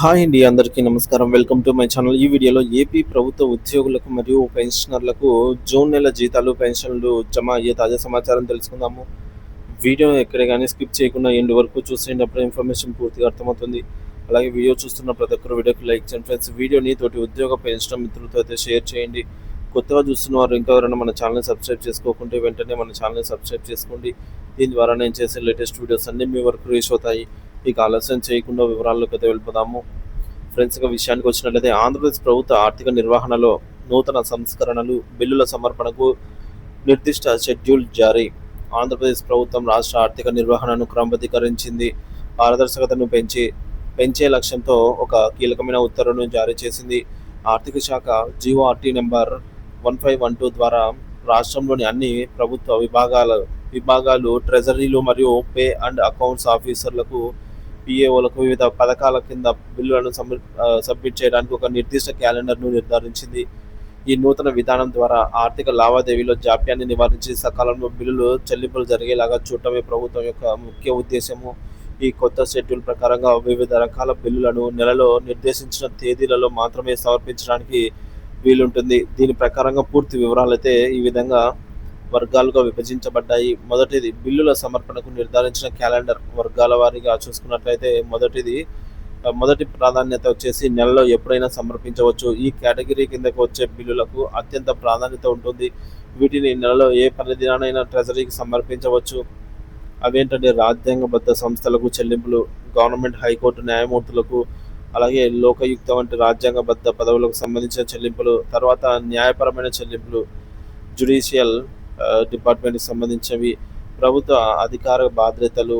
Hi అండి అందరికీ నమస్కారం. Welcome to my channel. ఈ వీడియోలో ఏపీ ప్రభుత్వ ఉద్యోగులకు మరియు పెన్షనర్లకు జూన్ నెల జీతాలు పెన్షన్లు జమ అయ్యే తాజా సమాచారం తెలుసుకుందాము. వీడియో ఎక్కడ కానీ స్కిప్ చేయకుండా ఎండ్ వరకు చూసేటప్పుడు ఇన్ఫర్మేషన్ పూర్తిగా అర్థమవుతుంది. అలాగే వీడియో చూస్తున్న ప్రతి ఒక్కరు వీడియోకి లైక్ చేయండి. ఫ్రెండ్స్ వీడియోని తోటి ఉద్యోగ పెన్షన్ మిత్రులతో అయితే షేర్ చేయండి. కొత్తగా చూస్తున్న వారు ఇంకా ఎవరైనా మన ఛానల్ని సబ్స్క్రైబ్ చేసుకోకుంటే వెంటనే మన ఛానల్ని సబ్స్క్రైబ్ చేసుకోండి. దీని ద్వారా నేను చేసే లేటెస్ట్ వీడియోస్ అన్నీ మీ వరకు రీచ్ అవుతాయి. ఇక ఆలస్యం చేయకుండా వివరాల్లోకి అయితే వెళ్ళిపోదాము. ఫ్రెండ్స్ ఇక విషయానికి వచ్చినట్లయితే ఆంధ్రప్రదేశ్ ప్రభుత్వ ఆర్థిక నిర్వహణలో నూతన సంస్కరణలు బిల్లుల సమర్పణకు నిర్దిష్ట షెడ్యూల్ జారీ. ఆంధ్రప్రదేశ్ ప్రభుత్వం రాష్ట్ర ఆర్థిక నిర్వహణను క్రమబద్ధీకరించింది. పారదర్శకతను పెంచి పెంచే లక్ష్యంతో ఒక కీలకమైన ఉత్తర్వును జారీ చేసింది. ఆర్థిక శాఖ GORT number one five one two ద్వారా రాష్ట్రంలోని అన్ని ప్రభుత్వ విభాగాల విభాగాలు ట్రెజరీలు మరియు పే అండ్ అకౌంట్స్ ఆఫీసర్లకు పిఏఓలకు వివిధ పథకాల కింద బిల్లులను సబ్మిట్ చేయడానికి ఒక నిర్దిష్ట క్యాలెండర్ను నిర్ధారించింది. ఈ నూతన విధానం ద్వారా ఆర్థిక లావాదేవీలో జాప్యాన్ని నివారించి సకాలంలో బిల్లులు చెల్లింపులు జరిగేలాగా చూడటమే ప్రభుత్వం యొక్క ముఖ్య ఉద్దేశము. ఈ కొత్త షెడ్యూల్ ప్రకారంగా వివిధ రకాల బిల్లులను నెలలో నిర్దేశించిన తేదీలలో మాత్రమే సమర్పించడానికి వీలుంటుంది. దీని ప్రకారంగా పూర్తి వివరాలైతే ఈ విధంగా వర్గాలుగా విభజించబడ్డాయి. మొదటిది బిల్లుల సమర్పణకు నిర్ధారించిన క్యాలెండర్ వర్గాల వారీగా చూసుకున్నట్లయితే మొదటిది మొదటి ప్రాధాన్యత వచ్చేసి నెలలో ఎప్పుడైనా సమర్పించవచ్చు. ఈ కేటగిరీ కిందకు వచ్చే బిల్లులకు అత్యంత ప్రాధాన్యత ఉంటుంది. వీటిని నెలలో ఏ పని దినానైనా ట్రెజరీకి సమర్పించవచ్చు. అవేంటంటే రాజ్యాంగబద్ధ సంస్థలకు చెల్లింపులు గవర్నమెంట్ హైకోర్టు న్యాయమూర్తులకు అలాగే లోకయుక్త వంటి రాజ్యాంగబద్ధ పదవులకు సంబంధించిన చెల్లింపులు తర్వాత న్యాయపరమైన చెల్లింపులు జుడిషియల్ డిపార్ట్మెంట్కి సంబంధించినవి ప్రభుత్వ అధికార బాధ్యతలు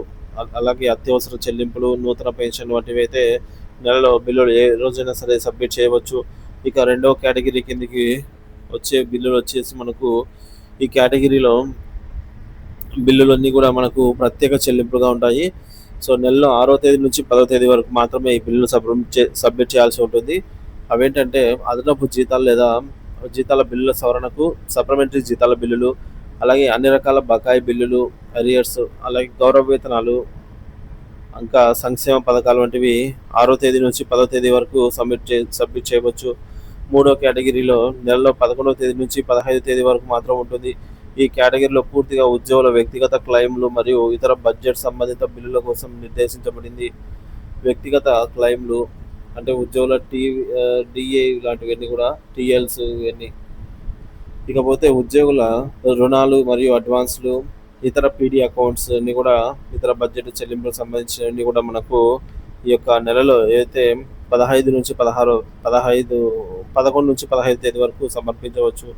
అలాగే అత్యవసర చెల్లింపులు నూతన పెన్షన్ వంటివి అయితే నెలలో బిల్లులు ఏ రోజైనా సరే సబ్మిట్ చేయవచ్చు. ఇక రెండవ కేటగిరీ కిందకి వచ్చే బిల్లులు వచ్చేసి మనకు ఈ కేటగిరీలో బిల్లులన్నీ కూడా మనకు ప్రత్యేక చెల్లింపులుగా ఉంటాయి. సో నెలలో ఆరో తేదీ నుంచి పదో తేదీ వరకు మాత్రమే ఈ బిల్లులు సబ్మిట్ చే సబ్మిట్ చేయాల్సి ఉంటుంది. అవేంటంటే అదనపు జీతాలు లేదా జీతాల బిల్లుల సవరణకు సప్లిమెంటరీ జీతాల బిల్లులు అలాగే అన్ని రకాల బకాయి బిల్లులు అరియర్స్ అలాగే గౌరవ వేతనాలు ఇంకా సంక్షేమ పథకాలు వంటివి ఆరో తేదీ నుంచి పదో తేదీ వరకు సబ్మిట్ చే సబ్మిట్ చేయవచ్చు. మూడో కేటగిరీలో నెలలో పదకొండవ తేదీ నుంచి పదహైదు తేదీ వరకు మాత్రం ఉంటుంది. ఈ కేటగిరీలో పూర్తిగా ఉద్యోగుల వ్యక్తిగత క్లెయిమ్లు మరియు ఇతర బడ్జెట్ సంబంధిత బిల్లుల కోసం నిర్దేశించబడింది. వ్యక్తిగత క్లెయిమ్లు అంటే ఉద్యోగుల టీ డిఏ ఇలాంటివన్నీ కూడా టీఎల్స్ ఇవన్నీ. ఇకపోతే ఉద్యోగుల రుణాలు మరియు అడ్వాన్స్లు ఇతర పీడీ అకౌంట్స్ అన్ని కూడా ఇతర బడ్జెట్ చెల్లింపులకు సంబంధించినవన్నీ కూడా మనకు ఈ యొక్క నెలలో ఏదైతే పదహైదు నుంచి పదహారు పదహైదు పదకొండు నుంచి పదహైదు తేదీ వరకు సమర్పించవచ్చు.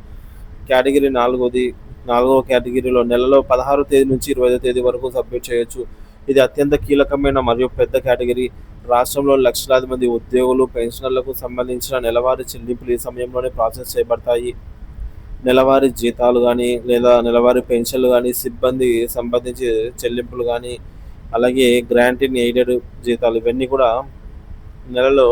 కేటగిరీ నాలుగోది నాలుగవ కేటగిరీలో నెలలో పదహారు తేదీ నుంచి ఇరవై తేదీ వరకు సబ్మిట్ చేయొచ్చు. ఇది అత్యంత కీలకమైన మరియు పెద్ద కేటగిరీ. రాష్ట్రంలో లక్షలాది మంది ఉద్యోగులు పెన్షనర్లకు సంబంధించిన నెలవారీ చెల్లింపులు ఈ సమయంలోనే ప్రాసెస్ చేయబడతాయి. నెలవారీ జీతాలు కానీ లేదా నెలవారీ పెన్షన్లు కానీ సిబ్బంది సంబంధించి చెల్లింపులు కానీ అలాగే గ్రాంట్ ఇన్ ఎయిడెడ్ జీతాలు ఇవన్నీ కూడా నెలలో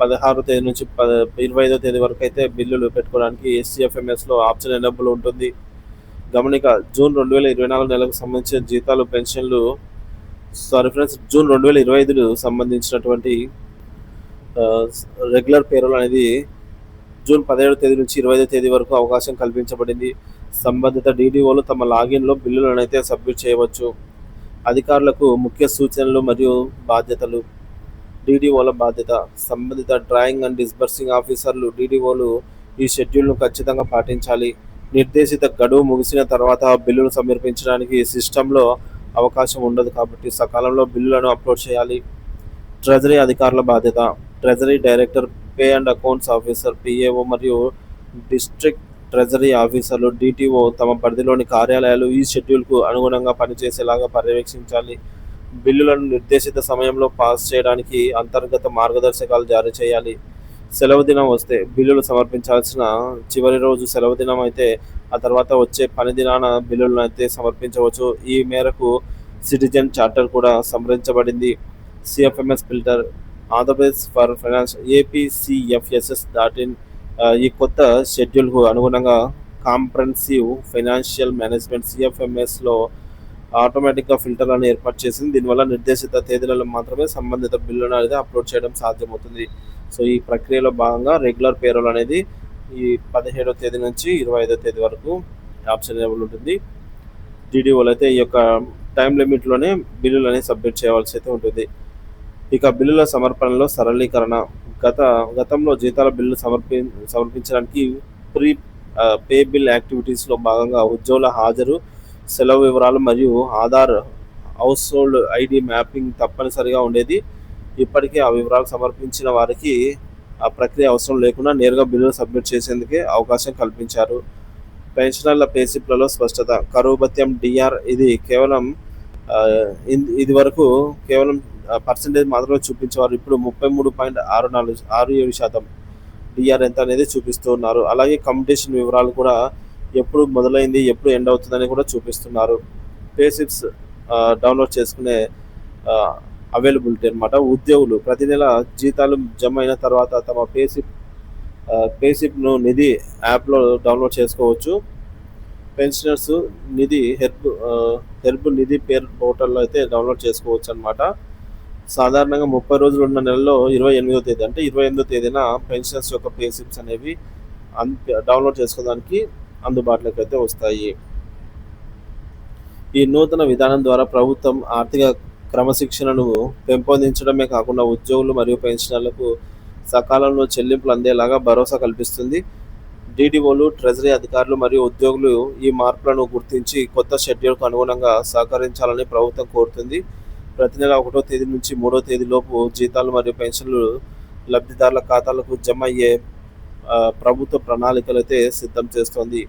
పదహారు తేదీ నుంచి పద ఇరవై ఐదో తేదీ వరకు అయితే బిల్లులు పెట్టుకోవడానికి ఎస్సీఎఫ్ఎంఎస్లో ఆప్షన్ ఎనబుల్ ఉంటుంది. గమనిక జూన్ రెండు వేల ఇరవై నాలుగు నెలకు సంబంధించిన జీతాలు పెన్షన్లు సారీ ఫ్రెండ్స్ జూన్ రెండు వేల ఇరవై ఐదుకు సంబంధించినటువంటి రెగ్యులర్ పేరోల్ అనేది జూన్ పదిహేడు తేదీ నుంచి ఇరవై ఐదో తేదీ వరకు అవకాశం కల్పించబడింది. సంబంధిత డీడీఓలు తమ లాగిన్లో బిల్లులను అయితే సబ్మిట్ చేయవచ్చు. అధికారులకు ముఖ్య సూచనలు మరియు బాధ్యతలు. డీడీఓల బాధ్యత. సంబంధిత డ్రాయింగ్ అండ్ డిస్బర్సింగ్ ఆఫీసర్లు డీడీఓలు ఈ షెడ్యూల్ను ఖచ్చితంగా పాటించాలి. నిర్దేశిత గడువు ముగిసిన తర్వాత బిల్లులు సమర్పించడానికి సిస్టంలో అవకాశం ఉండదు కాబట్టి సకాలంలో బిల్లులను అప్లోడ్ చేయాలి. ట్రెజరీ అధికారుల బాధ్యత. Treasury director pay and accounts officer PAO మరియు డిస్ట్రిక్ట్ ట్రెజరీ ఆఫీసర్లు డిటిఓ తమ పరిధిలోని కార్యాలయాలు ఈ షెడ్యూల్కు అనుగుణంగా పనిచేసేలాగా పర్యవేక్షించాలి. బిల్లులను నిర్దేశిత సమయంలో పాస్ చేయడానికి అంతర్గత మార్గదర్శకాలు జారీ చేయాలి. సెలవు దినం వస్తే బిల్లులు సమర్పించాల్సిన చివరి రోజు సెలవు దినం అయితే ఆ తర్వాత వచ్చే పని దినాన బిల్లులను అయితే సమర్పించవచ్చు. ఈ మేరకు సిటిజన్ చార్టర్ కూడా సంప్రదించబడింది. CFMS filter Andhra Pradesh for finance APCFSS dot in. ఈ కొత్త షెడ్యూల్కు అనుగుణంగా కాంప్రహెన్సివ్ ఫైనాన్షియల్ మేనేజ్మెంట్ సిఎఫ్ఎంఎస్లో ఆటోమేటిక్గా ఫిల్టర్లను ఏర్పాటు చేసింది. దీనివల్ల నిర్దేశిత తేదీలలో మాత్రమే సంబంధిత బిల్లును అనేది అప్లోడ్ చేయడం సాధ్యమవుతుంది. సో ఈ ప్రక్రియలో భాగంగా రెగ్యులర్ పేరోల్ అనేది ఈ పదిహేడో తేదీ నుంచి ఇరవై ఐదో తేదీ వరకు ఆప్షన్ అవైలబుల్ ఉంటుంది. డీడీఓలు అయితే ఈ యొక్క టైం లిమిట్లోనే బిల్లులు అనేది సబ్మిట్ చేయవలసి అయితే ఉంటుంది. ఇక బిల్లుల సమర్పణలో సరళీకరణ. గత గతంలో జీతాల బిల్లు సమర్పి సమర్పించడానికి ప్రీ పే బిల్ యాక్టివిటీస్లో భాగంగా ఉద్యోగుల హాజరు సెలవు వివరాలు మరియు Aadhaar household ID mapping తప్పనిసరిగా ఉండేది. ఇప్పటికే ఆ వివరాలు సమర్పించిన వారికి ఆ ప్రక్రియ అవసరం లేకుండా నేరుగా బిల్లులు సబ్మిట్ చేసేందుకే అవకాశం కల్పించారు. పెన్షనర్ల పేసిప్లలో స్పష్టత కరువు భత్యం డిఆర్ ఇది కేవలం ఇన్- ఇది వరకు కేవలం పర్సంటేజ్ మాత్రమే చూపించేవారు. ఇప్పుడు ముప్పై మూడు పాయింట్ ఆరు నాలుగు ఆరు ఏడు శాతం డిఆర్ ఎంత అనేది చూపిస్తూ ఉన్నారు. అలాగే కంపిటీషన్ వివరాలు కూడా ఎప్పుడు మొదలైంది ఎప్పుడు ఎండ్ అవుతుందని కూడా చూపిస్తున్నారు. పేసిప్స్ డౌన్లోడ్ చేసుకునే అవైలబిలిటీ అనమాట ఉద్యోగులు ప్రతి నెల జీతాలు జమ అయిన తర్వాత తమ పేసిప్ పేసిప్ను నిధి యాప్లో డౌన్లోడ్ చేసుకోవచ్చు. Pensioners Nidhi herb help herb Nidhi పేరు పోర్టల్లో అయితే డౌన్లోడ్ చేసుకోవచ్చు అనమాట సాధారణంగా ముప్పై రోజులు ఉన్న నెలలో ఇరవై ఎనిమిదో తేదీ అంటే ఇరవై ఎనిమిదో తేదీన పెన్షనర్స్ యొక్క పేసిప్స్ అనేవి అన్ డౌన్లోడ్ చేసుకోవడానికి అందుబాటులోకి అయితే వస్తాయి. ఈ నూతన విధానం ద్వారా ప్రభుత్వం ఆర్థిక క్రమశిక్షణను పెంపొందించడమే కాకుండా ఉద్యోగులు మరియు పెన్షనర్లకు సకాలంలో చెల్లింపులు అందేలాగా భరోసా కల్పిస్తుంది. డీడీఓలు ట్రెజరీ అధికారులు మరియు ఉద్యోగులు ఈ మార్పులను గుర్తించి కొత్త షెడ్యూల్కు అనుగుణంగా సహకరించాలని ప్రభుత్వం కోరుతుంది. ప్రతి నెల ఒకటో తేదీ నుంచి మూడో తేదీలోపు జీతాలు మరియు పెన్షన్లు లబ్ధిదారుల ఖాతాలకు జమ అయ్యే ప్రభుత్వ ప్రణాళికలు అయితే సిద్ధం చేస్తోంది.